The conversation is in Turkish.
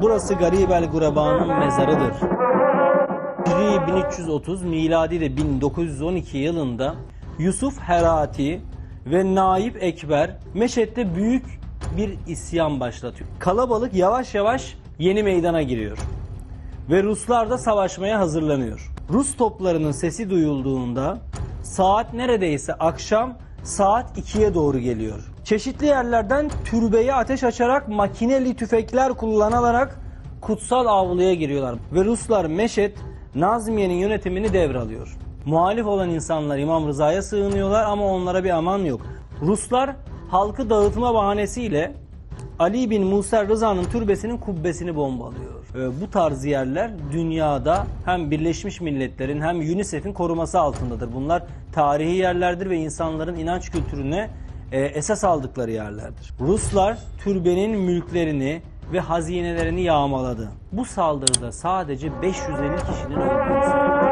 Burası Garib el Guraba'nın mezarıdır. Hicri 1330, miladi de 1912 yılında Yusuf Herati ve Naip Ekber Meşet'te büyük bir isyan başlatıyor. Kalabalık yavaş yavaş yeni meydana giriyor. Ve Ruslar da savaşmaya hazırlanıyor. Rus toplarının sesi duyulduğunda saat neredeyse akşam saat 2'ye doğru geliyor. Çeşitli yerlerden türbeye ateş açarak makineli tüfekler kullanılarak kutsal avluya giriyorlar. Ve Ruslar Meşet Nazmiye'nin yönetimini devralıyor. Muhalif olan insanlar İmam Rıza'ya sığınıyorlar ama onlara bir aman yok. Ruslar halkı dağıtma bahanesiyle Ali bin Musa Rıza'nın türbesinin kubbesini bombalıyor. Ee, bu tarz yerler dünyada hem Birleşmiş Milletler'in hem UNICEF'in koruması altındadır. Bunlar tarihi yerlerdir ve insanların inanç kültürüne e, esas aldıkları yerlerdir. Ruslar türbenin mülklerini ve hazinelerini yağmaladı. Bu saldırıda sadece 550 kişinin öldüğünü.